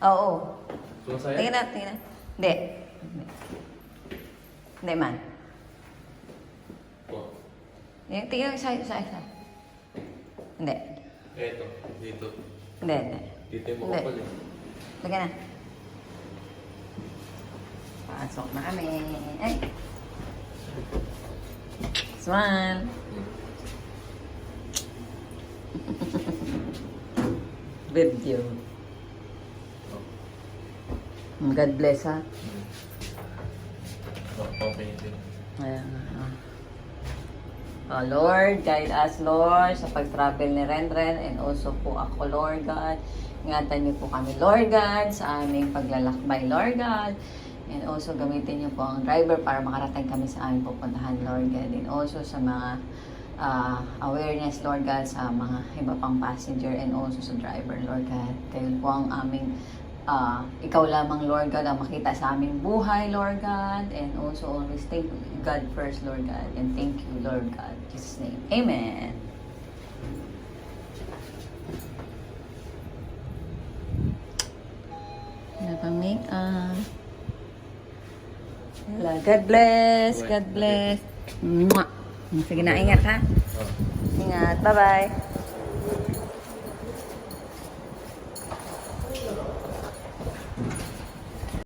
Oo. Sumasaya? Tingnan na, tingnan. Hindi. Hindi. Hindi man. Oh. Yung tingnan sa sa isa. Hindi. Eto, dito. Hindi, hindi. Dito yung Hindi. makapal eh. Lagyan na. Pasok na kami. Ay. Smile. Video. God bless ha. Ayan. Oh, Lord, guide us, Lord, sa pag-travel ni Renren and also po ako, Lord God. Ingatan niyo po kami, Lord God, sa aming paglalakbay, Lord God. And also, gamitin niyo po ang driver para makarating kami sa aming pupuntahan, Lord God. And also sa mga ah, awareness, Lord God, sa mga iba pang passenger and also sa driver, Lord God. Kayo po ang aming ah, ikaw lamang, Lord God, ang makita sa aming buhay, Lord God. And also always thank God first, Lord God. And thank you, Lord God. In Jesus' name. Amen. Naka-makeup. Wala. God bless. God bless. Mwah. Sige na, ingat ha. Oh. Ingat. Bye-bye.